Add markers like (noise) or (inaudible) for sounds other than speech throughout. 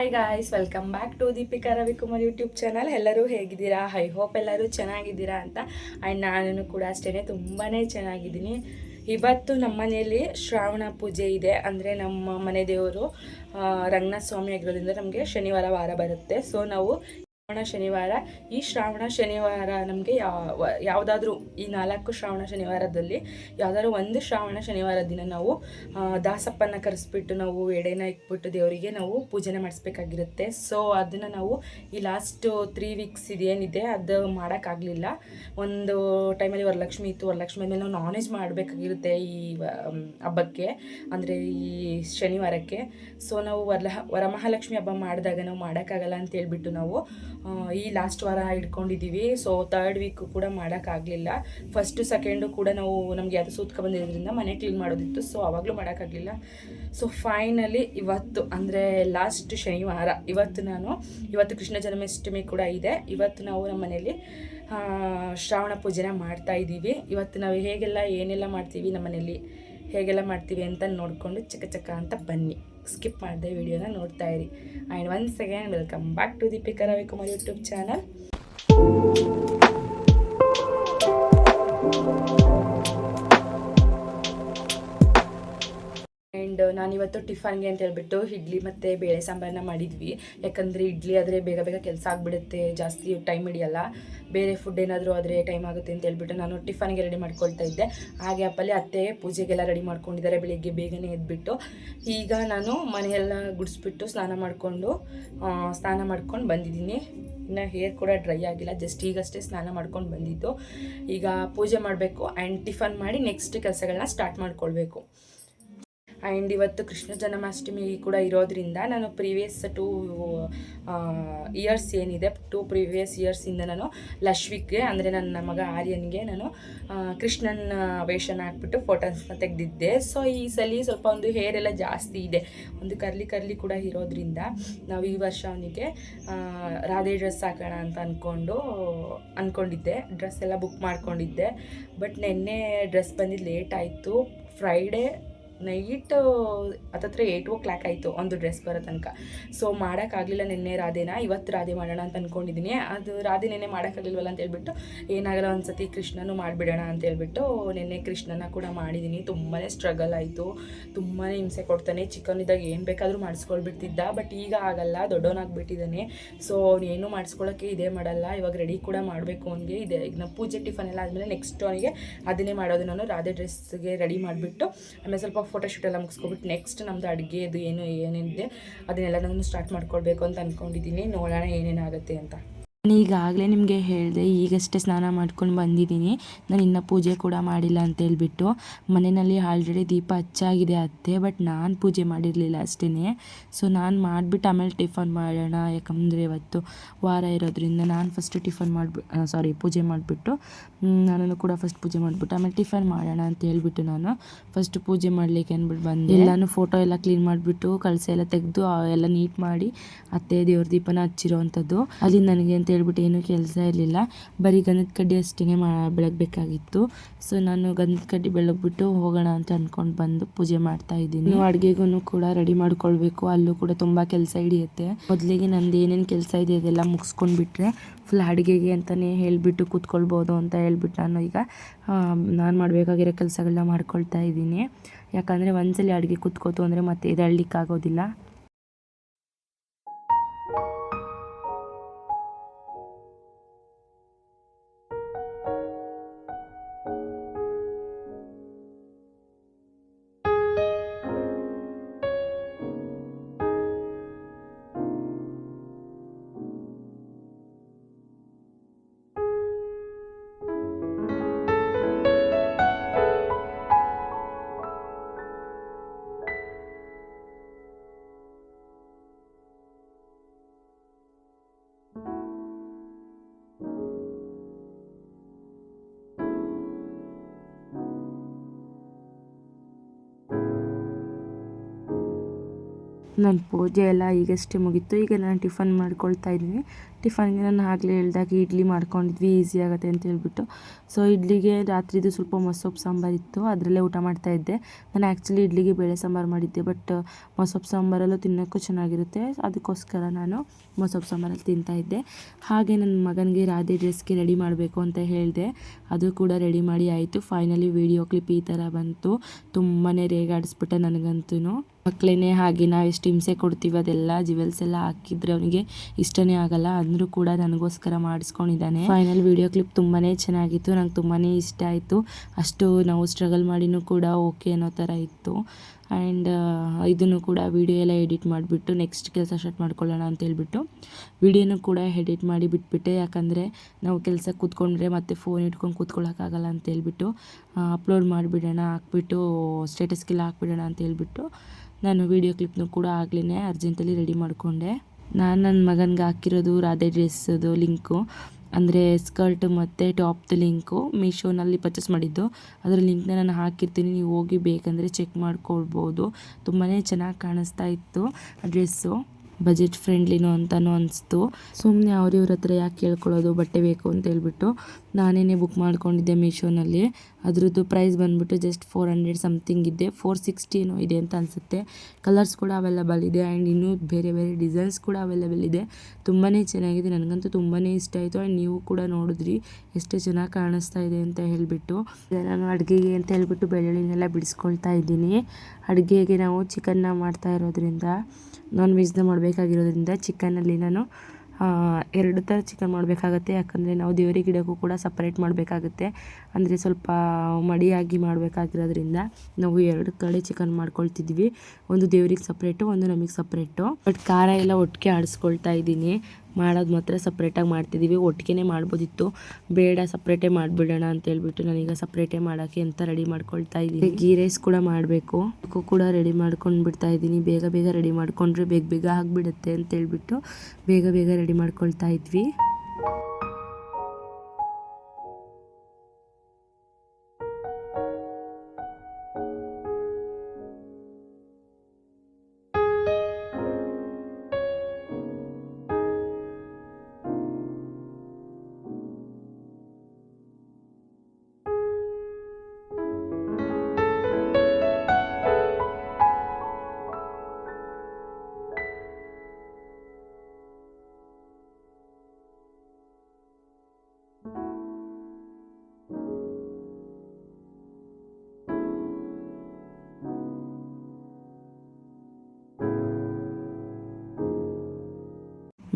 Hi guys welcome back to Deepika Ravikumar YouTube channel ಎಲ್ಲರೂ ಹೇಗಿದ್ದೀರಾ? I hope ಎಲ್ಲರೂ ಚೆನ್ನಾಗಿದ್ದೀರಾ ಅಂತ. ಆ್ಯಂಡ್ ನಾನು ಕೂಡ ಅಷ್ಟೇ ತುಂಬಾ ಚೆನ್ನಾಗಿದ್ದೀನಿ. ಇವತ್ತು ನಮ್ಮ ಮನೆಯಲ್ಲಿ ಶ್ರಾವಣ ಪೂಜೆ ಇದೆ. ಅಂದರೆ ನಮ್ಮ ಮನೆ ದೇವರು ರಂಗನಾಥ ಸ್ವಾಮಿ ಆಗಿರೋದ್ರಿಂದ ನಮಗೆ ಶನಿವಾರ ವಾರ ಬರುತ್ತೆ. ಸೊ ನಾವು ಶ್ರಾವಣ ಶನಿವಾರ. ಈ ಶ್ರಾವಣ ಶನಿವಾರ ನಮಗೆ ಯಾವ ಯಾವುದಾದ್ರೂ ಈ ನಾಲ್ಕು ಶ್ರಾವಣ ಶನಿವಾರದಲ್ಲಿ ಯಾವುದಾದ್ರೂ ಒಂದು ಶ್ರಾವಣ ಶನಿವಾರ ದಿನ ನಾವು ದಾಸಪ್ಪನ ಕರೆಸ್ಬಿಟ್ಟು ನಾವು ಎಡೆನ ಇಕ್ಬಿಟ್ಟು ದೇವರಿಗೆ ನಾವು ಪೂಜೆನ ಮಾಡಿಸ್ಬೇಕಾಗಿರುತ್ತೆ. ಸೊ ಅದನ್ನು ನಾವು ಈ ಲಾಸ್ಟ್ ತ್ರೀ ವೀಕ್ಸ್ ಇದೇನಿದೆ ಅದು ಮಾಡೋಕ್ಕಾಗಲಿಲ್ಲ. ಒಂದು ಟೈಮಲ್ಲಿ ವರಲಕ್ಷ್ಮಿ ಇತ್ತು. ವರಲಕ್ಷ್ಮಿ ಮೇಲೆ ನಾವು ನಾನ್ ವೆಜ್ ಮಾಡಬೇಕಾಗಿರುತ್ತೆ ಈ ಹಬ್ಬಕ್ಕೆ. ಅಂದರೆ ಈ ಶನಿವಾರಕ್ಕೆ. ಸೊ ನಾವು ವರಲ ವರಮಹಾಲಕ್ಷ್ಮಿ ಹಬ್ಬ ಮಾಡಿದಾಗ ನಾವು ಮಾಡೋಕ್ಕಾಗಲ್ಲ ಅಂತ ಹೇಳ್ಬಿಟ್ಟು ನಾವು ಈ ಲಾಸ್ಟ್ ವಾರ ಇಟ್ಕೊಂಡಿದ್ದೀವಿ. ಸೊ ತರ್ಡ್ ವೀಕ್ ಕೂಡ ಮಾಡೋಕ್ಕಾಗಲಿಲ್ಲ ಫಸ್ಟು ಸೆಕೆಂಡು ಕೂಡ ನಾವು ನಮಗೆ ಅದು ಸೂತ್ಕ ಬಂದಿರೋದ್ರಿಂದ ಮನೆ ಕ್ಲೀನ್ ಮಾಡೋದಿತ್ತು. ಸೊ ಅವಾಗಲೂ ಮಾಡೋಕ್ಕಾಗಲಿಲ್ಲ ಸೊ ಫೈನಲಿ ಇವತ್ತು, ಅಂದರೆ ಲಾಸ್ಟ್ ಶನಿವಾರ, ಇವತ್ತು ನಾನು, ಇವತ್ತು ಕೃಷ್ಣ ಜನ್ಮಾಷ್ಟಮಿ ಕೂಡ ಇದೆ. ಇವತ್ತು ನಾವು ನಮ್ಮ ಮನೆಯಲ್ಲಿ ಶ್ರಾವಣ ಪೂಜೆನ ಮಾಡ್ತಾ ಇದ್ದೀವಿ. ಇವತ್ತು ನಾವು ಹೇಗೆಲ್ಲ ಏನೆಲ್ಲ ಮಾಡ್ತೀವಿ ನಮ್ಮ ಮನೆಯಲ್ಲಿ, ಹೇಗೆಲ್ಲ ಮಾಡ್ತೀವಿ ಅಂತ ನೋಡಿಕೊಂಡು ಚಿಕ್ಕ ಚಿಕ್ಕ ಅಂತ ಬನ್ನಿ. ಸ್ಕಿಪ್ ಮಾಡಿದೆ ವಿಡಿಯೋನ ನೋಡ್ತಾ ಇರಿ. And once again welcome back to Deepika Ravikumar YouTube channel and ನಾನಿವತ್ತು ಟಿಫನ್ಗೆ ಅಂತ ಹೇಳ್ಬಿಟ್ಟು ಇಡ್ಲಿ ಮತ್ತು ಬೇಳೆ ಸಾಂಬಾರನ್ನ ಮಾಡಿದ್ವಿ. ಯಾಕಂದರೆ ಇಡ್ಲಿ ಆದರೆ ಬೇಗ ಬೇಗ ಕೆಲಸ ಆಗಿಬಿಡುತ್ತೆ, ಜಾಸ್ತಿ ಟೈಮ್ ಹಿಡಿಯಲ್ಲ. ಬೇರೆ ಫುಡ್ ಏನಾದರೂ ಆದರೆ ಟೈಮ್ ಆಗುತ್ತೆ ಅಂತ ಹೇಳ್ಬಿಟ್ಟು ನಾನು ಟಿಫನ್ಗೆ ರೆಡಿ ಮಾಡ್ಕೊಳ್ತಾ ಇದ್ದೆ. ಹಾಗೆ ಅಪ್ಪಲ್ಲಿ ಅತ್ತೆ ಪೂಜೆಗೆಲ್ಲ ರೆಡಿ ಮಾಡ್ಕೊಂಡಿದ್ದಾರೆ ಬೆಳಿಗ್ಗೆ ಬೇಗನೆ ಎದ್ಬಿಟ್ಟು. ಈಗ ನಾನು ಮನೆಯೆಲ್ಲ ಗುಡಿಸ್ಬಿಟ್ಟು ಸ್ನಾನ ಮಾಡಿಕೊಂಡು ಸ್ನಾನ ಮಾಡ್ಕೊಂಡು ಬಂದಿದ್ದೀನಿ. ಇನ್ನು ಹೇರ್ ಕೂಡ ಡ್ರೈ ಆಗಿಲ್ಲ ಜಸ್ಟ್ ಈಗಷ್ಟೇ ಸ್ನಾನ ಮಾಡ್ಕೊಂಡು ಬಂದಿದ್ದು. ಈಗ ಪೂಜೆ ಮಾಡಬೇಕು ಆ್ಯಂಡ್ ಟಿಫನ್ ಮಾಡಿ ನೆಕ್ಸ್ಟ್ ಕೆಲಸಗಳನ್ನ ಸ್ಟಾರ್ಟ್ ಮಾಡ್ಕೊಳ್ಬೇಕು. ಆ್ಯಂಡ್ ಇವತ್ತು ಕೃಷ್ಣ ಜನ್ಮಾಷ್ಟಮಿ ಕೂಡ ಇರೋದ್ರಿಂದ ನಾನು ಪ್ರೀವಿಯಸ್ ಟೂ ಇಯರ್ಸ್ ಏನಿದೆ ಟೂ ಪ್ರೀವಿಯಸ್ ಇಯರ್ಸಿಂದ ನಾನು ಲಶ್ವಿಕ್ಗೆ, ಅಂದರೆ ನನ್ನ ಮಗ ಆರ್ಯನ್ಗೆ ನಾನು ಕೃಷ್ಣನ ವೇಷನ ಹಾಕ್ಬಿಟ್ಟು ಫೋಟೋಸ್ನ ತೆಗೆದಿದ್ದೆ. ಸೊ ಈ ಸಲ ಸ್ವಲ್ಪ ಒಂದು ಹೇರ್ ಎಲ್ಲ ಜಾಸ್ತಿ ಇದೆ. ಒಂದು ಕರ್ಲಿ ಕರ್ಲಿ ಕೂಡ ಇರೋದ್ರಿಂದ ನಾವು ಈ ವರ್ಷ ಅವನಿಗೆ ರಾಧೆ ಡ್ರೆಸ್ ಹಾಕೋಣ ಅಂತ ಅಂದ್ಕೊಂಡು ಅಂದ್ಕೊಂಡಿದ್ದೆ ಡ್ರೆಸ್ ಎಲ್ಲ ಬುಕ್ ಮಾಡ್ಕೊಂಡಿದ್ದೆ. ಬಟ್ ನಿನ್ನೆ ಡ್ರೆಸ್ ಬಂದಿದ್ದು ಲೇಟ್ ಆಯಿತು. ಫ್ರೈಡೇ ನೈಟ್, ಹತ್ತತ್ರ ಏಯ್ಟ್ ಓ ಕ್ಲಾಕ್ ಆಯಿತು ಒಂದು ಡ್ರೆಸ್ ಬರೋ ತನಕ. ಸೊ ಮಾಡೋಕ್ಕಾಗಲಿಲ್ಲ ನಿನ್ನೆ ರಾಧೆನ, ಇವತ್ತು ರಾಧೆ ಮಾಡೋಣ ಅಂತ ಅಂದ್ಕೊಂಡಿದ್ದೀನಿ ಅದು ರಾಧೆ ನಿನ್ನೆ ಮಾಡೋಕ್ಕಾಗಲಿಲ್ವಲ್ಲ ಅಂತ ಹೇಳ್ಬಿಟ್ಟು, ಏನಾಗಲ್ಲ ಒಂದು ಸತಿ ಕೃಷ್ಣನೂ ಮಾಡಿಬಿಡೋಣ ಅಂತ ಹೇಳ್ಬಿಟ್ಟು, ನಿನ್ನೆ ಕೃಷ್ಣನ ಕೂಡ ಮಾಡಿದ್ದೀನಿ ತುಂಬಾ ಸ್ಟ್ರಗಲ್ ಆಯಿತು. ತುಂಬಾ ಹಿಂಸೆ ಕೊಡ್ತಾನೆ. ಚಿಕನ್ ಇದ್ದಾಗ ಏನು ಬೇಕಾದರೂ ಮಾಡಿಸ್ಕೊಳ್ಬಿಡ್ತಿದ್ದ ಬಟ್ ಈಗ ಆಗಲ್ಲ. ದೊಡ್ಡವನಾಗ್ಬಿಟ್ಟಿದ್ದಾನೆ ಸೊ ಅವನೇನು ಮಾಡಿಸ್ಕೊಳ್ಳೋಕ್ಕೆ ಇದೇ ಮಾಡಲ್ಲ. ಇವಾಗ ರೆಡಿ ಕೂಡ ಮಾಡಬೇಕು ಅವನಿಗೆ. ಇದೆ ಈಗ ನಾವು ಪೂಜೆ ಟಿಫನ್ ಎಲ್ಲ ಆದಮೇಲೆ ನೆಕ್ಸ್ಟ್ ಅವನಿಗೆ ಅದನ್ನೇ ಮಾಡೋದು ನಾನು. ರಾಧೆ ಡ್ರೆಸ್ಗೆ ರೆಡಿ ಮಾಡಿಬಿಟ್ಟು, ಆಮೇಲೆ ಸ್ವಲ್ಪ ಫೋಟೋಶೂಟ್ ಎಲ್ಲ ಮುಗಿಸ್ಕೊಬಿಟ್ಟು ನೆಕ್ಸ್ಟ್ ನಮ್ಮದು ಅಡುಗೆದು ಏನು ಏನೇನಿದೆ ಅದನ್ನೆಲ್ಲ ನಾನು ಸ್ಟಾರ್ಟ್ ಮಾಡ್ಕೊಳ್ಬೇಕು ಅಂತ ಅಂದ್ಕೊಂಡಿದ್ದೀನಿ ನೋಡೋಣ ಏನೇನಾಗುತ್ತೆ ಅಂತ. ನಾನು ಈಗಾಗಲೇ ನಿಮಗೆ ಹೇಳಿದೆ, ಈಗಷ್ಟೇ ಸ್ನಾನ ಮಾಡ್ಕೊಂಡು ಬಂದಿದ್ದೀನಿ. ನಾನು ಇನ್ನೂ ಪೂಜೆ ಕೂಡ ಮಾಡಿಲ್ಲ ಅಂತ ಹೇಳ್ಬಿಟ್ಟು. ಮನೆಯಲ್ಲಿ ಆಲ್ರೆಡಿ ದೀಪ ಹಚ್ಚಾಗಿದೆ ಅತ್ತೆ ಬಟ್ ನಾನು ಪೂಜೆ ಮಾಡಿರಲಿಲ್ಲ ಅಷ್ಟೇ ಸೊ ನಾನು ಮಾಡಿಬಿಟ್ಟು ಆಮೇಲೆ ಟಿಫನ್ ಮಾಡೋಣ. ಯಾಕಂದರೆ ಇವತ್ತು ವಾರ ಇರೋದ್ರಿಂದ ನಾನು ಫಸ್ಟು ಟಿಫನ್ ಮಾಡಿಬಿ ಸಾರಿ ಪೂಜೆ ಮಾಡಿಬಿಟ್ಟು ನಾನು ಕೂಡ ಫಸ್ಟ್ ಪೂಜೆ ಮಾಡಿಬಿಟ್ಟು ಆಮೇಲೆ ಟಿಫನ್ ಮಾಡೋಣ ಅಂತ ಹೇಳ್ಬಿಟ್ಟು ನಾನು ಫಸ್ಟ್ ಪೂಜೆ ಮಾಡಲಿಕ್ಕೆ ಅಂದ್ಬಿಟ್ಟು ಬಂದೆ. ಎಲ್ಲಾನು ಫೋಟೋ ಎಲ್ಲ ಕ್ಲೀನ್ ಮಾಡಿಬಿಟ್ಟು, ಕಳಸ ಎಲ್ಲ ತೆಗೆದು ಎಲ್ಲ ನೀಟ್ ಮಾಡಿ, ಅತ್ತೆ ದೇವ್ರ ದೀಪನ ಹಚ್ಚಿರೋ ಅಂಥದ್ದು ಅಲ್ಲಿ ನನಗೆ ಅಂತ ಹೇಳ್ಬಿಟ್ಟು ಏನೂ ಕೆಲಸ ಇರಲಿಲ್ಲ. ಬರೀ ಗಂಧದ ಕಡ್ಡಿ ಅಷ್ಟೇ ಮಾ, ಬೆಳಗ್ಬೇಕಾಗಿತ್ತು. ಸೊ ನಾನು ಗಂಧದ ಕಡ್ಡಿ ಬೆಳಗ್ಬಿಟ್ಟು ಹೋಗೋಣ ಅಂತ ಅಂದ್ಕೊಂಡು ಬಂದು ಪೂಜೆ ಮಾಡ್ತಾ ಇದ್ದೀನಿ. ಅಡುಗೆಗೂ ಕೂಡ ರೆಡಿ ಮಾಡ್ಕೊಳ್ಬೇಕು. ಅಲ್ಲೂ ಕೂಡ ತುಂಬ ಕೆಲಸ ಹಿಡಿಯುತ್ತೆ. ಮೊದಲಿಗೆ ನಂದು ಏನೇನು ಕೆಲಸ ಇದೆ ಅದೆಲ್ಲ ಮುಗಿಸ್ಕೊಂಡ್ಬಿಟ್ರೆ ಫುಲ್ ಅಡುಗೆಗೆ ಅಂತಲೇ ಹೇಳಿಬಿಟ್ಟು ಕೂತ್ಕೊಳ್ಬೋದು ಅಂತ ಹೇಳ್ಬಿಟ್ಟು ನಾನು ಈಗ ನಾನು ಮಾಡಬೇಕಾಗಿರೋ ಕೆಲಸಗಳನ್ನ ಮಾಡ್ಕೊಳ್ತಾ ಇದ್ದೀನಿ. ಯಾಕಂದರೆ ಒಂದ್ಸಲಿ ಅಡುಗೆ ಕೂತ್ಕೋತು ಅಂದರೆ ಮತ್ತೆ ಎದ್ದೇಳಲಿಕ್ಕಾಗೋದಿಲ್ಲ ನನ್ನ ಪೂಜೆ ಎಲ್ಲ ಈಗಷ್ಟೇ ಮುಗೀತು. ಈಗ ನಾನು ಟಿಫನ್ ಮಾಡ್ಕೊಳ್ತಾ ಇದ್ದೀನಿ. ಟಿಫನ್ಗೆ ನಾನು ಆಗಲೇ ಹೇಳ್ದಾಗ ಇಡ್ಲಿ ಮಾಡ್ಕೊಂಡಿದ್ವಿ ಈಸಿ ಆಗುತ್ತೆ ಅಂತ ಹೇಳ್ಬಿಟ್ಟು. ಸೊ ಇಡ್ಲಿಗೆ ರಾತ್ರಿದು ಸ್ವಲ್ಪ ಮೊಸೊಪ್ಪು ಸಾಂಬಾರು ಇತ್ತು, ಅದರಲ್ಲೇ ಊಟ ಮಾಡ್ತಾ ಇದ್ದೆ. ನಾನು ಆ್ಯಕ್ಚುಲಿ ಇಡ್ಲಿಗೆ ಬೇಳೆ ಸಾಂಬಾರು ಮಾಡಿದ್ದೆ ಬಟ್ ಮೊಸೊಪ್ಪು ಸಾಂಬಾರಲ್ಲೂ ತಿನ್ನೋಕ್ಕೂ ಚೆನ್ನಾಗಿರುತ್ತೆ. ಅದಕ್ಕೋಸ್ಕರ ನಾನು ಮೊಸೊಪ್ಪು ಸಾಂಬಾರಲ್ಲಿ ತಿಂತಾ ಇದ್ದೆ. ಹಾಗೆ ನನ್ನ ಮಗನಿಗೆ ರಾಧೆ ಡ್ರೆಸ್ಗೆ ರೆಡಿ ಮಾಡಬೇಕು ಅಂತ ಹೇಳಿದೆ. ಅದು ಕೂಡ ರೆಡಿ ಮಾಡಿ ಆಯಿತು. ಫೈನಲಿ ವಿಡಿಯೋ ಕ್ಲಿಪ್ ಈ ಥರ ಬಂತು. ತುಂಬಾ ರೇಗಾಡಿಸ್ಬಿಟ್ಟೆ ನನಗಂತೂ ಮಕ್ಕಳೇ ಹಾಗೆ ನಾವು ಎಷ್ಟು ಹಿಂಸೆ ಕೊಡ್ತೀವಿ ಅದೆಲ್ಲ ಜಿವೆಲ್ಸ್ ಎಲ್ಲ ಹಾಕಿದ್ರೆ ಅವನಿಗೆ ಇಷ್ಟನೇ ಆಗಲ್ಲ. ಅಂದರೂ ಕೂಡ ನನಗೋಸ್ಕರ ಮಾಡಿಸ್ಕೊಂಡಿದ್ದಾನೆ. ಫೈನಲ್ ವಿಡಿಯೋ ಕ್ಲಿಪ್ ತುಂಬಾ ಚೆನ್ನಾಗಿತ್ತು. ನಂಗೆ ತುಂಬಾ ಇಷ್ಟ ಆಯಿತು. ಅಷ್ಟು ನಾವು ಸ್ಟ್ರಗಲ್ ಮಾಡಿನೂ ಕೂಡ ಓಕೆ ಅನ್ನೋ ಥರ ಇತ್ತು. ಆ್ಯಂಡ್ ಇದನ್ನು ಕೂಡ ವಿಡಿಯೋ ಎಲ್ಲ ಎಡಿಟ್ ಮಾಡಿಬಿಟ್ಟು ನೆಕ್ಸ್ಟ್ ಕೆಲಸ ಸ್ಟಾರ್ಟ್ ಮಾಡ್ಕೊಳ್ಳೋಣ ಅಂತ ಹೇಳ್ಬಿಟ್ಟು ವಿಡಿಯೋನು ಕೂಡ ಎಡಿಟ್ ಮಾಡಿ ಬಿಟ್ಬಿಟ್ಟೆ. ಯಾಕಂದರೆ ನಾವು ಕೆಲಸ ಕೂತ್ಕೊಂಡ್ರೆ ಮತ್ತೆ ಫೋನ್ ಇಟ್ಕೊಂಡು ಕೂತ್ಕೊಳ್ಳೋಕ್ಕಾಗಲ್ಲ ಅಂತ ಹೇಳ್ಬಿಟ್ಟು ಅಪ್ಲೋಡ್ ಮಾಡಿಬಿಡೋಣ, ಹಾಕ್ಬಿಟ್ಟು ಸ್ಟೇಟಸ್ಗೆಲ್ಲ ಹಾಕ್ಬಿಡೋಣ ಅಂತ ಹೇಳ್ಬಿಟ್ಟು ನಾನು ವೀಡಿಯೋ ಕ್ಲಿಪ್ನು ಕೂಡ ಆಗಲೇ ಅರ್ಜೆಂಟಲ್ಲಿ ರೆಡಿ ಮಾಡಿಕೊಂಡೆ. ನಾನು ನನ್ನ ಮಗನಿಗೆ ಹಾಕಿರೋದು ರಾಧೆ ಡ್ರೆಸ್ಸದು ಲಿಂಕು. ಅಂದರೆ ಸ್ಕರ್ಟ್ ಮತ್ತು ಟಾಪ್ದು ಲಿಂಕು ಮೀಶೋನಲ್ಲಿ ಪರ್ಚೇಸ್ ಮಾಡಿದ್ದು. ಅದರ ಲಿಂಕ್ನ ನಾನು ಹಾಕಿರ್ತೀನಿ. ನೀವು ಹೋಗಿ ಬೇಕಂದರೆ ಚೆಕ್ ಮಾಡ್ಕೊಳ್ಬೋದು. ತುಂಬಾ ಚೆನ್ನಾಗಿ ಕಾಣಿಸ್ತಾ ಇತ್ತು ಆ ಡ್ರೆಸ್ಸು. ಬಜೆಟ್ ಫ್ರೆಂಡ್ಲಿನೂ ಅಂತಲೂ ಅನಿಸ್ತು. ಸುಮ್ಮನೆ ಅವ್ರ ಇವ್ರ ಹತ್ರ ಯಾಕೆ ಕೇಳ್ಕೊಳ್ಳೋದು? ಬಟ್ಟೆ ಬೇಕು ಅಂತ ಹೇಳ್ಬಿಟ್ಟು. ನಾನೇ ಬುಕ್ ಮಾಡ್ಕೊಂಡಿದ್ದೆ ಮೀಶೋನಲ್ಲಿ ಅದರದ್ದು ಪ್ರೈಸ್ ಬಂದುಬಿಟ್ಟು ಜಸ್ಟ್ ಫೋರ್ ಹಂಡ್ರೆಡ್ ಸಮಥಿಂಗ್ ಇದೆ. ಫೋರ್ ಸಿಕ್ಸ್ಟಿನೂ ಇದೆ ಅಂತ ಅನಿಸುತ್ತೆ. ಕಲರ್ಸ್ ಕೂಡ ಅವೈಲಬಲ್ ಇದೆ ಆ್ಯಂಡ್ ಇನ್ನೂ ಬೇರೆ ಬೇರೆ ಡಿಸೈನ್ಸ್ ಕೂಡ ಅವೈಲಬಲ್ ಇದೆ. ತುಂಬಾ ಚೆನ್ನಾಗಿದೆ. ನನಗಂತೂ ತುಂಬಾ ಇಷ್ಟ ಆಯಿತು ಆ್ಯಂಡ್ ನೀವು ಕೂಡ ನೋಡಿದ್ರಿ ಎಷ್ಟು ಚೆನ್ನಾಗಿ ಕಾಣಿಸ್ತಾ ಇದೆ ಅಂತ ಹೇಳಿಬಿಟ್ಟು. ನಾನು ಅಡುಗೆಗೆ ಅಂತ ಹೇಳ್ಬಿಟ್ಟು ಬೆಳ್ಳುಳ್ಳಿನೆಲ್ಲ ಬಿಡಿಸ್ಕೊಳ್ತಾ ಇದ್ದೀನಿ. ಅಡುಗೆಗೆ ನಾವು ಚಿಕನ್ನ ಮಾಡ್ತಾ ಇರೋದ್ರಿಂದ ನಾನ್ ವೆಜ್ನ ಮಾಡಬೇಕಾಗಿರೋದ್ರಿಂದ ಚಿಕನಲ್ಲಿ ನಾನು ಎರಡು ಥರ ಚಿಕನ್ ಮಾಡಬೇಕಾಗತ್ತೆ. ಯಾಕಂದರೆ ನಾವು ದೇವರಿಗೆ ಗಿಡಕ್ಕೂ ಕೂಡ ಸಪ್ರೇಟ್ ಮಾಡಬೇಕಾಗುತ್ತೆ. ಅಂದರೆ ಸ್ವಲ್ಪ ಮಡಿಯಾಗಿ ಮಾಡಬೇಕಾಗಿರೋದ್ರಿಂದ ನಾವು ಎರಡು ಕಡೆ ಚಿಕನ್ ಮಾಡ್ಕೊಳ್ತಿದ್ವಿ. ಒಂದು ದೇವ್ರಿಗೆ ಸಪ್ರೇಟು ಒಂದು ನಮಗೆ ಸಪ್ರೇಟು ಬಟ್ ಖಾರ ಎಲ್ಲ ಒಟ್ಟಿಗೆ ಆಡಿಸ್ಕೊಳ್ತಾ ಇದ್ದೀನಿ. ಮಾಡೋದು ಮಾತ್ರ ಸಪ್ರೇಟಾಗಿ ಮಾಡ್ತಿದ್ದೀವಿ. ಒಟ್ಟಿಗೆ ಮಾಡ್ಬೋದಿತ್ತು. ಬೇಡ, ಸಪ್ರೇಟೇ ಮಾಡಿಬಿಡೋಣ ಅಂತ ಹೇಳ್ಬಿಟ್ಟು ನಾನೀಗ ಸಪ್ರೇಟೇ ಮಾಡೋಕ್ಕೆ ಅಂತ ರೆಡಿ ಮಾಡ್ಕೊಳ್ತಾ ಇದ್ದೀನಿ. ಗೀ ರೈಸ್ ಕೂಡ ಮಾಡಬೇಕು. ಅದಕ್ಕೂ ಕೂಡ ರೆಡಿ ಮಾಡ್ಕೊಂಡು ಬಿಡ್ತಾ ಇದ್ದೀನಿ. ಬೇಗ ಬೇಗ ರೆಡಿ ಮಾಡ್ಕೊಂಡ್ರೆ ಬೇಗ ಬೇಗ ಆಗಿಬಿಡುತ್ತೆ ಅಂತ ಹೇಳ್ಬಿಟ್ಟು ಬೇಗ ಬೇಗ ರೆಡಿ ಮಾಡ್ಕೊಳ್ತಾ ಇದ್ವಿ.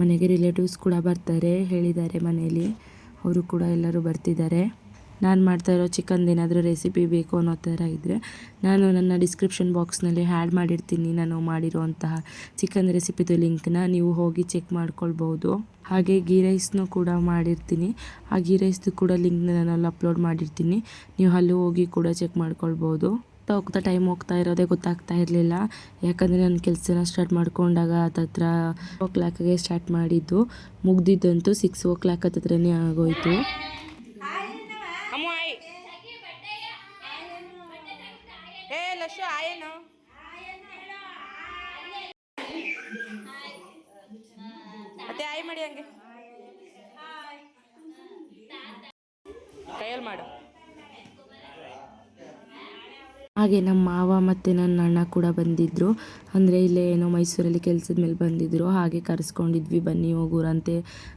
ಮನೆಗೆ ರಿಲೇಟಿವ್ಸ್ ಕೂಡ ಬರ್ತಾರೆ, ಹೇಳಿದ್ದಾರೆ ಮನೆಯಲ್ಲಿ. ಅವರು ಕೂಡ ಎಲ್ಲರೂ ಬರ್ತಿದ್ದಾರೆ. ನಾನು ಮಾಡ್ತಾ ಇರೋ ಚಿಕನ್ದು ಏನಾದರೂ ರೆಸಿಪಿ ಬೇಕು ಅನ್ನೋ ಥರ ಇದ್ದರೆ ನಾನು ನನ್ನ ಡಿಸ್ಕ್ರಿಪ್ಷನ್ ಬಾಕ್ಸ್ನಲ್ಲಿ ಹ್ಯಾಡ್ ಮಾಡಿರ್ತೀನಿ. ನಾನು ಮಾಡಿರೋಂತಹ ಚಿಕನ್ ರೆಸಿಪಿದು ಲಿಂಕ್ನ ನೀವು ಹೋಗಿ ಚೆಕ್ ಮಾಡ್ಕೊಳ್ಬೋದು. ಹಾಗೆ ಗೀ ರೈಸ್ನೂ ಕೂಡ ಮಾಡಿರ್ತೀನಿ. ಆ ಗೀ ರೈಸ್ದು ಕೂಡ ಲಿಂಕ್ನ ನಾನು ಅಲ್ಲಿ ಅಪ್ಲೋಡ್ ಮಾಡಿರ್ತೀನಿ. ನೀವು ಅಲ್ಲಿ ಹೋಗಿ ಕೂಡ ಚೆಕ್ ಮಾಡ್ಕೊಳ್ಬೋದು. ಹೋಗ್ತಾ ಹೋಗ್ತಾ ಟೈಮ್ ಹೋಗ್ತಾ ಇರೋದೇ ಗೊತ್ತಾಗ್ತಾ ಇರಲಿಲ್ಲ. ಯಾಕಂದರೆ ನಾನು ಕೆಲಸನ ಸ್ಟಾರ್ಟ್ ಮಾಡ್ಕೊಂಡಾಗ ಅದತ್ರ ಓ ಕ್ಲಾಕ್ಗೆ ಸ್ಟಾರ್ಟ್ ಮಾಡಿದ್ದು. ಮುಗ್ದಿದ್ದಂತೂ ಸಿಕ್ಸ್ ಓ ಕ್ಲಾಕ್ ಹತ್ತತ್ರನೇ ಆಗೋಯ್ತು. ಕೈಯಲ್ಲಿ ಮಾಡು. ಹಾಗೆ ನಮ್ಮ ಮಾವ ಮತ್ತು ನನ್ನ ಅಣ್ಣ ಕೂಡ ಬಂದಿದ್ದರು ಅಂದರೆ ಇಲ್ಲೇ ಏನೋ ಮೈಸೂರಲ್ಲಿ ಕೆಲಸದ ಮೇಲೆ ಬಂದಿದ್ದರು ಹಾಗೆ ಕರೆಸ್ಕೊಂಡಿದ್ವಿ ಬನ್ನಿ ಹೋಗೋರಂತೆ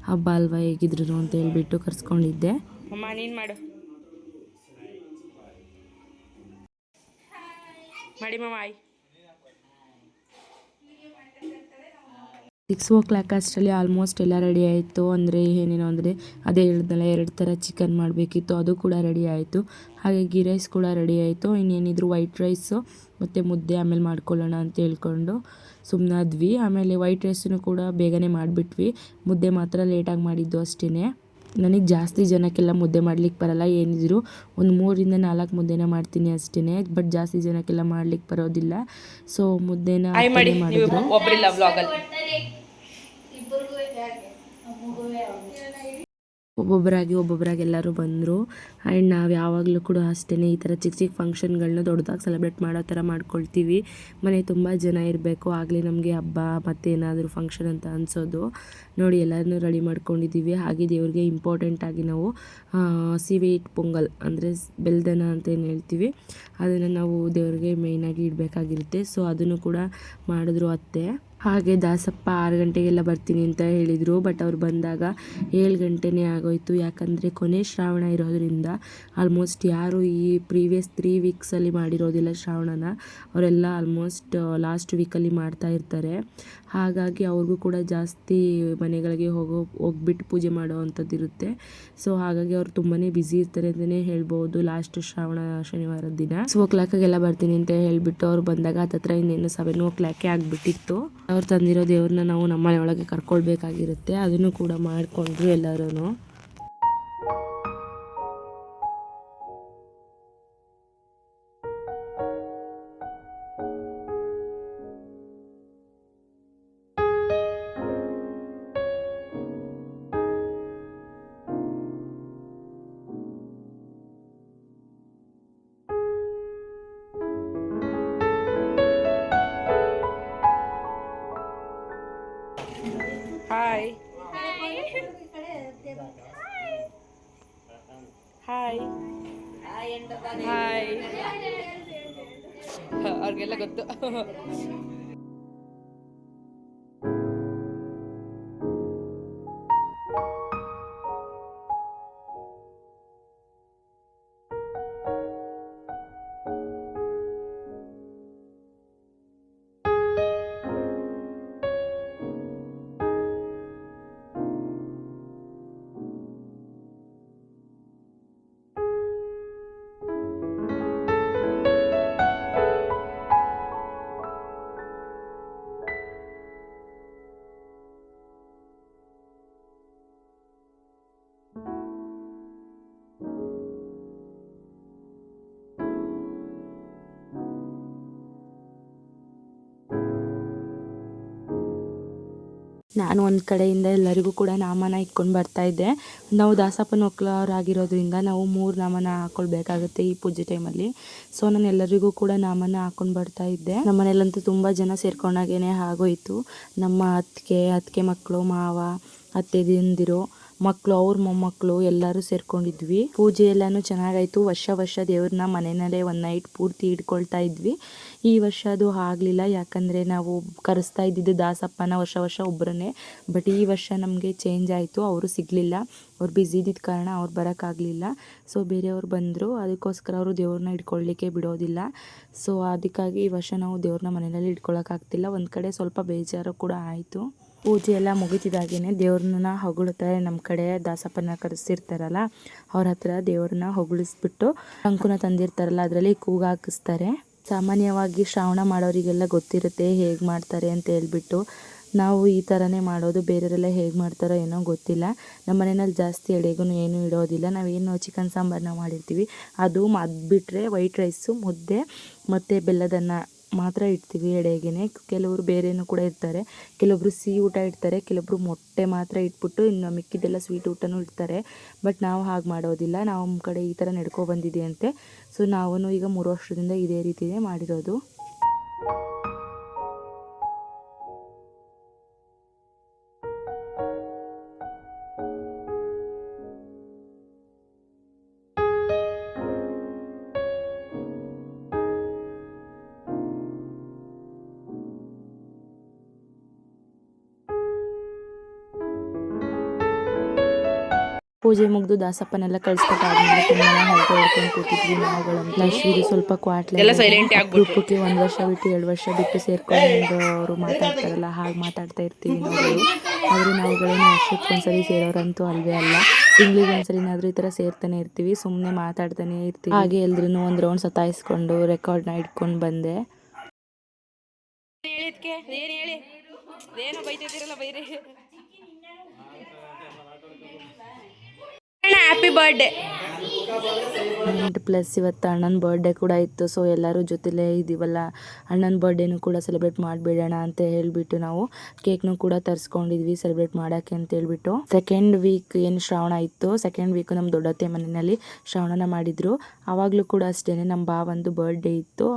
ಹಬ್ಬ ಅಲ್ವಾ ಹೇಗಿದ್ರು ಅಂತ ಹೇಳ್ಬಿಟ್ಟು ಕರೆಸ್ಕೊಂಡಿದ್ದೆ. ಅಮ್ಮ ನೀನು ಮಾಡು. ಮಾಡಿ ಮಾಮ ಆಯ್. ಸಿಕ್ಸ್ ಓ ಕ್ಲಾಕ್ ಅಷ್ಟರಲ್ಲಿ ಆಲ್ಮೋಸ್ಟ್ ಎಲ್ಲ ರೆಡಿ ಆಯಿತು. ಅಂದರೆ ಏನೇನು ಅಂದರೆ ಅದೇ ಹೇಳಿದ್ನಲ್ಲ ಎರಡು ಥರ ಚಿಕನ್ ಮಾಡಬೇಕಿತ್ತು ಅದು ಕೂಡ ರೆಡಿ ಆಯಿತು. ಹಾಗೆ ಗೀ ರೈಸ್ ಕೂಡ ರೆಡಿ ಆಯಿತು. ಇನ್ನೇನಿದ್ರು ವೈಟ್ ರೈಸು ಮತ್ತು ಮುದ್ದೆ ಆಮೇಲೆ ಮಾಡ್ಕೊಳ್ಳೋಣ ಅಂತ ಹೇಳ್ಕೊಂಡು ಸುಮ್ಮನಾದ್ವಿ ಆಮೇಲೆ ವೈಟ್ ರೈಸನ್ನು ಕೂಡ ಬೇಗನೆ ಮಾಡಿಬಿಟ್ವಿ. ಮುದ್ದೆ ಮಾತ್ರ ಲೇಟಾಗಿ ಮಾಡಿದ್ದು ಅಷ್ಟೇ ನನಗೆ ಜಾಸ್ತಿ ಜನಕ್ಕೆಲ್ಲ ಮುದ್ದೆ ಮಾಡ್ಲಿಕ್ಕೆ ಬರಲ್ಲ. ಏನಿದ್ರು ಒಂದು ಮೂರಿಂದ ನಾಲ್ಕು ಮುದ್ದೆನ ಮಾಡ್ತೀನಿ ಅಷ್ಟೇ ಬಟ್ ಜಾಸ್ತಿ ಜನಕ್ಕೆಲ್ಲ ಮಾಡ್ಲಿಕ್ಕೆ ಬರೋದಿಲ್ಲ. ಸೊ ಮುದ್ದೆನ ಮಾಡಿದ್ರು. ಒಬ್ಬೊಬ್ಬರಾಗಿ ಒಬ್ಬೊಬ್ಬರಾಗಿ ಎಲ್ಲರೂ ಬಂದರು. ಆ್ಯಂಡ್ ನಾವು ಯಾವಾಗಲೂ ಕೂಡ ಅಷ್ಟೇ ಈ ಥರ ಚಿಕ್ಕ ಚಿಕ್ಕ ಫಂಕ್ಷನ್ಗಳನ್ನ ದೊಡ್ಡದಾಗಿ ಸೆಲೆಬ್ರೇಟ್ ಮಾಡೋ ಥರ ಮಾಡ್ಕೊಳ್ತೀವಿ. ಮನೆ ತುಂಬ ಜನ ಇರಬೇಕು. ಆಗಲಿ ನಮಗೆ ಹಬ್ಬ ಮತ್ತೇನಾದರೂ ಫಂಕ್ಷನ್ ಅಂತ ಅನಿಸೋದು. ನೋಡಿ ಎಲ್ಲರನ್ನೂ ರೆಡಿ ಮಾಡ್ಕೊಂಡಿದ್ದೀವಿ ಹಾಗೆ ದೇವ್ರಿಗೆ ಇಂಪಾರ್ಟೆಂಟಾಗಿ ನಾವು ಸಿವಿ ಇಟ್ ಪೊಂಗಲ್ ಅಂದರೆ ಬೆಲ್ದನ ಅಂತ ಏನು ಹೇಳ್ತೀವಿ, ಅದನ್ನು ನಾವು ದೇವ್ರಿಗೆ ಮೇಯ್ನಾಗಿ ಇಡಬೇಕಾಗಿರುತ್ತೆ. ಸೊ ಅದನ್ನು ಕೂಡ ಮಾಡಿದ್ರು ಅತ್ತೆ. ಹಾಗೆ ದಾಸಪ್ಪ ಆರು ಗಂಟೆಗೆಲ್ಲ ಬರ್ತೀನಿ ಅಂತ ಹೇಳಿದರು ಬಟ್ ಅವ್ರು ಬಂದಾಗ ಏಳು ಗಂಟೆನೇ ಆಗೋಯ್ತು. ಯಾಕಂದರೆ ಕೊನೆ ಶ್ರಾವಣ ಇರೋದರಿಂದ ಆಲ್ಮೋಸ್ಟ್ ಯಾರು ಈ ಪ್ರೀವಿಯಸ್ ತ್ರೀ ವೀಕ್ಸಲ್ಲಿ ಮಾಡಿರೋದಿಲ್ಲ ಶ್ರಾವಣನ. ಅವರೆಲ್ಲ ಆಲ್ಮೋಸ್ಟ್ ಲಾಸ್ಟ್ ವೀಕಲ್ಲಿ ಮಾಡ್ತಾ ಇರ್ತಾರೆ. ಹಾಗಾಗಿ ಅವ್ರಿಗೂ ಕೂಡ ಜಾಸ್ತಿ ಮನೆಗಳಿಗೆ ಹೋಗೋ, ಹೋಗ್ಬಿಟ್ಟು ಪೂಜೆ ಮಾಡೋ ಅಂಥದ್ದು ಇರುತ್ತೆ. ಸೊ ಹಾಗಾಗಿ ಅವ್ರು ತುಂಬಾ ಬ್ಯುಸಿ ಇರ್ತಾರೆ ಅಂತಲೇ ಹೇಳ್ಬೋದು. ಲಾಸ್ಟ್ ಶ್ರಾವಣ ಶನಿವಾರದ ದಿನ. ಸೊ ಓ ಕ್ಲಾಕಾಗೆಲ್ಲ ಬರ್ತೀನಿ ಅಂತ ಹೇಳಿಬಿಟ್ಟು ಅವ್ರು ಬಂದಾಗ ಹತ್ತತ್ರ ಇನ್ನೇನು ಸೆವೆನ್ ಓ ಕ್ಲಾಕೆ ಆಗಿಬಿಟ್ಟಿತ್ತು. ಅವ್ರು ತಂದಿರೋ ದೇವ್ರನ್ನ ನಾವು ನಮ್ಮ ಮನೆ ಒಳಗೆ ಕರ್ಕೊಳ್ಬೇಕಾಗಿರುತ್ತೆ. ಅದನ್ನು ಕೂಡ ಮಾಡಿಕೊಂಡ್ರು ಎಲ್ಲರೂ ಹಾಯ್ ಹಾಯ್ ಹಾಯ್ ಅವ್ರಿಗೆಲ್ಲ ಗೊತ್ತು. (laughs) ನಾನು ಒಂದು ಕಡೆಯಿಂದ ಎಲ್ಲರಿಗೂ ಕೂಡ ನಾಮನ ಇಟ್ಕೊಂಡು ಬರ್ತಾ ಇದ್ದೆ. ನಾವು ದಾಸಪ್ಪನ ಒಕ್ಕಲವರಾಗಿರೋದ್ರಿಂದ ನಾವು ಮೂರು ನಾಮನ ಹಾಕೊಳ್ಬೇಕಾಗುತ್ತೆ ಈ ಪೂಜೆ ಟೈಮಲ್ಲಿ ಸೊ ನಾನು ಎಲ್ಲರಿಗೂ ಕೂಡ ನಾಮನ ಹಾಕೊಂಡು ಬರ್ತಾ ಇದ್ದೆ. ನಮ್ಮ ಮನೆಯಲ್ಲಂತೂ ತುಂಬ ಜನ ಸೇರ್ಕೊಂಡಾಗೇನೆ ಆಗೋಯ್ತು. ನಮ್ಮ ಅತ್ತಿಗೆ ಅತ್ತಿಗೆ ಮಕ್ಕಳು, ಮಾವ ಅತ್ತೆ ದಿಂದಿರು ಮಕ್ಕಳು ಅವ್ರ ಮೊಮ್ಮಕ್ಕಳು ಎಲ್ಲರೂ ಸೇರ್ಕೊಂಡಿದ್ವಿ. ಪೂಜೆ ಎಲ್ಲಾನು ಚೆನ್ನಾಗಾಯ್ತು. ವರ್ಷ ವರ್ಷ ದೇವ್ರನ್ನ ಮನೆಯಲ್ಲೇ ಒಂದು ನೈಟ್ ಪೂರ್ತಿ ಇಟ್ಕೊಳ್ತಾ ಇದ್ವಿ. ಈ ವರ್ಷ ಅದು ಆಗಲಿಲ್ಲ. ಯಾಕಂದರೆ ನಾವು ಕರೆಸ್ತಾ ಇದ್ದಿದ್ದು ದಾಸಪ್ಪನ ವರ್ಷ ವರ್ಷ ಒಬ್ಬರನ್ನೇ ಬಟ್ ಈ ವರ್ಷ ನಮಗೆ ಚೇಂಜ್ ಆಯಿತು. ಅವರು ಸಿಗಲಿಲ್ಲ. ಅವ್ರು ಬ್ಯುಸಿ ಇದ್ದಿದ್ದ ಕಾರಣ ಅವ್ರು ಬರೋಕ್ಕಾಗಲಿಲ್ಲ ಸೊ ಬೇರೆಯವ್ರು ಬಂದರು. ಅದಕ್ಕೋಸ್ಕರ ಅವರು ದೇವ್ರನ್ನ ಇಟ್ಕೊಳ್ಳಿಕ್ಕೆ ಬಿಡೋದಿಲ್ಲ. ಸೊ ಅದಕ್ಕಾಗಿ ಈ ವರ್ಷ ನಾವು ದೇವ್ರನ್ನ ಮನೆಯಲ್ಲಿ ಇಟ್ಕೊಳ್ಳೋಕ್ಕಾಗ್ತಿಲ್ಲ ಒಂದು ಕಡೆ ಸ್ವಲ್ಪ ಬೇಜಾರು ಕೂಡ ಆಯಿತು. ಪೂಜೆ ಎಲ್ಲ ಮುಗಿತಿದಾಗೇನೆ ದೇವ್ರನ್ನ ಹೊಗಳುತ್ತಾರೆ ನಮ್ಮ ಕಡೆ ದಾಸಪ್ಪನ ಕರೆಸಿರ್ತಾರಲ್ಲ, ಅವ್ರ ಹತ್ರ ದೇವ್ರನ್ನ ಹೊಗಳಿಸ್ಬಿಟ್ಟು ಅಂಕುನ ತಂದಿರ್ತಾರಲ್ಲ, ಅದರಲ್ಲಿ ಕೂಗ ಹಾಕಿಸ್ತಾರೆ. ಸಾಮಾನ್ಯವಾಗಿ ಶ್ರಾವಣ ಮಾಡೋರಿಗೆಲ್ಲ ಗೊತ್ತಿರುತ್ತೆ ಹೇಗೆ ಮಾಡ್ತಾರೆ ಅಂತ ಹೇಳ್ಬಿಟ್ಟು. ನಾವು ಈ ಥರನೇ ಮಾಡೋದು, ಬೇರೆಯವರೆಲ್ಲ ಹೇಗೆ ಮಾಡ್ತಾರೋ ಏನೋ ಗೊತ್ತಿಲ್ಲ. ನಮ್ಮ ಮನೆಯಲ್ಲಿ ಜಾಸ್ತಿ ಎಳೆಗೂ ಏನೂ ಇಡೋದಿಲ್ಲ. ನಾವೇನು ಚಿಕನ್ ಸಾಂಬಾರನ್ನ ಮಾಡಿರ್ತೀವಿ, ಅದು ಅದು ಬಿಟ್ಟರೆ ವೈಟ್ ರೈಸು, ಮುದ್ದೆ ಮತ್ತು ಬೆಲ್ಲದನ್ನ ಮಾತ್ರ ಇಡ್ತೀವಿ ಎಡೆಗೆನೆ. ಕೆಲವರು ಬೇರೆನೂ ಕೂಡ ಇರ್ತಾರೆ ಕೆಲವೊಬ್ರು ಸಿಹಿ ಊಟ ಇಡ್ತಾರೆ, ಕೆಲವೊಬ್ರು ಮೊಟ್ಟೆ ಮಾತ್ರ ಇಟ್ಬಿಟ್ಟು ಇನ್ನು ಮಿಕ್ಕಿದ್ದೆಲ್ಲ ಸ್ವೀಟ್ ಊಟನೂ ಇಡ್ತಾರೆ. ಬಟ್ ನಾವು ಹಾಗೆ ಮಾಡೋದಿಲ್ಲ. ನಾವು ನಮ್ಮ ಕಡೆ ಈ ಥರ ನಡ್ಕೊ ಬಂದಿದೆ ಅಂತೆ. ಸೊ ನಾವು ಈಗ ಮೂರು ವರ್ಷದಿಂದ ಇದೇ ರೀತಿಯೇ ಮಾಡಿರೋದು. ಪೂಜೆ ಮುಗಿದು ದಾಸಪ್ಪನೆಲ್ಲ ಕಳಿಸ್ಕೊಟ್ಟಾದ್ಮೇಲೆ ತುಂಬಾ ಹರಟೆ ಹೊಡ್ಕೊಂಡು ಕೂತಿದ್ವಿ ನಾವುಗಳಂತ ಶ್ರೀ ಸ್ವಲ್ಪ ಕ್ವಾಟ್ಲೆ. ಗ್ರೂಪಕ್ಕೆ ಒಂದು ವರ್ಷ ಬಿಟ್ಟು ಎರಡು ವರ್ಷ ಬಿಟ್ಟು ಸೇರ್ಕೊಂಡು ಅವರು ಮಾತಾಡ್ತಾರಲ್ಲ ಹಾಗೆ ಮಾತಾಡ್ತಾ ಇರ್ತೀವಿ ನಾವುಗಳು ಆದರೆ ನಾವುಗಳೇನು ವರ್ಷಕ್ಕೆ ಒಂದ್ಸರಿ ಸೇರೋರಂತೂ ಅಲ್ವೇ ಅಲ್ಲ. ತಿಂಗಳಿಗೆ ಒಂದ್ಸರಿನಾದ್ರೂ ಈ ಥರ ಸೇರ್ತಾನೆ ಇರ್ತೀವಿ ಸುಮ್ಮನೆ ಮಾತಾಡ್ತಾನೆ ಇರ್ತೀವಿ. ಹಾಗೆ ಎಲ್ರೂ ಒಂದು ರೌಂಡ್ ಸತಾಯಿಸ್ಕೊಂಡು ರೆಕಾರ್ಡ್ನ ಇಟ್ಕೊಂಡು ಬಂದೆ. ಏನು ಬೈತಿದ್ದೀರಲ್ಲ ಬೈರಿ. ಹ್ಯಾಪಿ ಬರ್ಡೇ ಪ್ಲಸ್ ಇವತ್ತು ಅಣ್ಣನ ಬರ್ಡೇ ಕೂಡ ಇತ್ತು ಸೊ ಎಲ್ಲರೂ ಜೊತೆಲೇ ಇದ್ದೀವಲ್ಲ ಅಣ್ಣನ ಬರ್ಡೇನೂ ಕೂಡ ಸೆಲೆಬ್ರೇಟ್ ಮಾಡಿಬಿಡೋಣ ಅಂತ ಹೇಳಿಬಿಟ್ಟು ನಾವು ಕೇಕ್ನು ಕೂಡ ತರಿಸ್ಕೊಂಡಿದ್ವಿ ಸೆಲೆಬ್ರೇಟ್ ಮಾಡೋಕ್ಕೆ ಅಂತ ಹೇಳ್ಬಿಟ್ಟು. ಸೆಕೆಂಡ್ ವೀಕ್ ಏನು ಶ್ರಾವಣ ಇತ್ತು ಸೆಕೆಂಡ್ ವೀಕ್ ನಮ್ಮ ದೊಡ್ಡತ್ತೆ ಮನೆಯಲ್ಲಿ ಶ್ರಾವಣನ ಮಾಡಿದರು. ಆವಾಗಲೂ ಕೂಡ ಅಷ್ಟೇ ನಮ್ಮ ಭಾವಂದು ಬರ್ಡೇ ಇತ್ತು,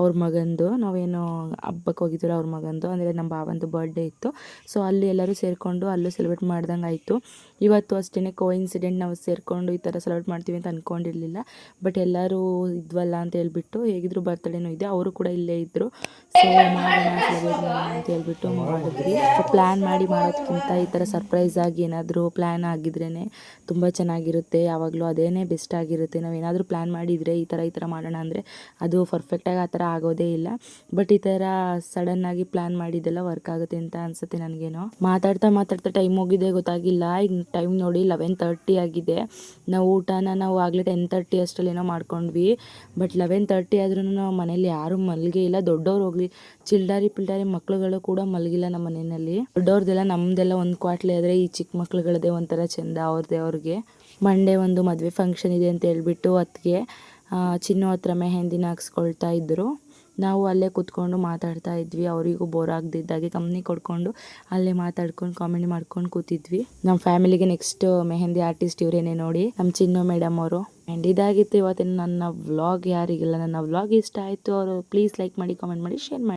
ಅವ್ರ ಮಗಂದು. ನಾವೇನು ಹಬ್ಬಕ್ಕೆ ಹೋಗಿದ್ರು ಅವ್ರ ಮಗಂದು, ಅಂದರೆ ನಮ್ಮ ಭಾವಂದು ಬರ್ಡೇ ಇತ್ತು. ಸೊ ಅಲ್ಲಿ ಎಲ್ಲರೂ ಸೇರಿಕೊಂಡು ಅಲ್ಲೂ ಸೆಲೆಬ್ರೇಟ್ ಮಾಡ್ದಂಗೆ ಆಯಿತು ಇವತ್ತು ಅಷ್ಟೇ ಕೋ ಇನ್ಸಿಡೆಂಟ್ ನಾವು ಸೇರಿಕೊಂಡು ಈ ಥರ ಸೆಲೆಬ್ರೇಟ್ ಮಾಡ್ತೀವಿ ಅಂತ ಅಂದ್ಕೊಂಡಿರಲಿಲ್ಲ ಬಟ್ ಎಲ್ಲರೂ ಇದ್ವಲ್ಲ ಅಂತ ಹೇಳ್ಬಿಟ್ಟು ಹೇಗಿದ್ರು ಬರ್ತಡೇನೂ ಇದೆ. ಅವರು ಕೂಡ ಇಲ್ಲೇ ಇದ್ದರು ಸೊ ಮಾಡೋಣ ಸೆಲೆಬ್ರೇಟ್ ಮಾಡೋಣ ಅಂತ ಹೇಳ್ಬಿಟ್ಟು ಮಾಡಿದ್ವಿ. ಪ್ಲ್ಯಾನ್ ಮಾಡಿ ಮಾಡೋದಕ್ಕಿಂತ ಈ ಥರ ಸರ್ಪ್ರೈಸ್ ಆಗಿ ಏನಾದರೂ ಪ್ಲ್ಯಾನ್ ಆಗಿದ್ರೇ ತುಂಬ ಚೆನ್ನಾಗಿರುತ್ತೆ. ಯಾವಾಗಲೂ ಅದೇನೇ ಬೆಸ್ಟ್ ಆಗಿರುತ್ತೆ. ನಾವು ಏನಾದರೂ ಪ್ಲ್ಯಾನ್ ಮಾಡಿದರೆ ಈ ಥರ ಈ ಥರ ಮಾಡೋಣ ಅಂದರೆ ಅದು ಪರ್ಫೆಕ್ಟಾಗಿ ಆ ಥರ ಆಗೋದೇ ಇಲ್ಲ. ಬಟ್ ಈ ಥರ ಸಡನ್ನಾಗಿ ಪ್ಲ್ಯಾನ್ ಮಾಡಿದ್ದೆಲ್ಲ ವರ್ಕ್ ಆಗುತ್ತೆ ಅಂತ ಅನಿಸುತ್ತೆ ನನಗೇನೋ. ಮಾತಾಡ್ತಾ ಮಾತಾಡ್ತಾ ಟೈಮ್ ಹೋಗಿದೆ ಗೊತ್ತಾಗಿಲ್ಲ. ಈಗ ಟೈಮ್ ನೋಡಿ ಲೆವೆನ್ ತರ್ಟಿ ಆಗಿದೆ. ನಾವು ಊಟನ ನಾವು ಆಗಲೇ ಟೆನ್ ತರ್ಟಿ ಅಷ್ಟರಲ್ಲಿ ಏನೋ ಮಾಡ್ಕೊಂಡ್ವಿ. ಬಟ್ ಲೆವೆನ್ ತರ್ಟಿ ಆದ್ರೂ ನಾವು ಮನೇಲಿ ಯಾರೂ ಮಲಗೇ ಇಲ್ಲ. ದೊಡ್ಡವ್ರು ಹೋಗ್ಲಿ, ಚಿಲ್ಡಾರಿ ಪಿಲ್ಡಾರಿ ಮಕ್ಳುಗಳು ಕೂಡ ಮಲಗಿಲ್ಲ ನಮ್ಮ ಮನೆಯಲ್ಲಿ. ದೊಡ್ಡವ್ರದ್ದೆಲ್ಲ ನಮ್ಮದೆಲ್ಲ ಒಂದು ಕ್ವಾಟ್ಲಿ ಆದರೆ ಈ ಚಿಕ್ಕ ಮಕ್ಳುಗಳದೇ ಒಂಥರ ಚೆಂದ ಅವ್ರದ್ದೇ ಅವ್ರಿಗೆ. ಮಂಡೇ ಒಂದು ಮದುವೆ ಫಂಕ್ಷನ್ ಇದೆ ಅಂತ ಹೇಳ್ಬಿಟ್ಟು ಅತ್ತಿಗೆ ಚಿನ್ನು ಹತ್ರ ಮೆಹೆಂದಿನ ಹಾಕ್ಸ್ಕೊಳ್ತಾ ಇದ್ದರು ನಾವು ಅಲ್ಲೇ ಕೂತ್ಕೊಂಡು ಮಾತಾಡ್ತಾ ಇದ್ವಿ. ಅವರಿಗೂ ಬೋರ್ ಆಗದಿದ್ದಾಗೆ ಕಂಪ್ನಿ ಕೊಡ್ಕೊಂಡು ಅಲ್ಲೇ ಮಾತಾಡ್ಕೊಂಡು ಕಾಮಿಡಿ ಮಾಡ್ಕೊಂಡು ಕೂತಿದ್ವಿ. ನಮ್ಮ ಫ್ಯಾಮಿಲಿಗೆ ನೆಕ್ಸ್ಟ್ ಮೆಹಂದಿ ಆರ್ಟಿಸ್ಟ್ ಇವರೇನೆ ನೋಡಿ ನಮ್ಮ ಚಿನ್ನು ಮೇಡಮ್ ಅವರು. ಆ್ಯಂಡ್ ಇದಾಗಿತ್ತು ಇವತ್ತಿನ ನನ್ನ ವ್ಲಾಗ್ ಯಾರಿಗಿಲ್ಲ, ನನ್ನ ವ್ಲಾಗ್ ಇಷ್ಟ ಆಯಿತು. ಅವರು ಪ್ಲೀಸ್ ಲೈಕ್ ಮಾಡಿ ಕಾಮೆಂಟ್ ಮಾಡಿ ಶೇರ್ ಮಾಡಿ.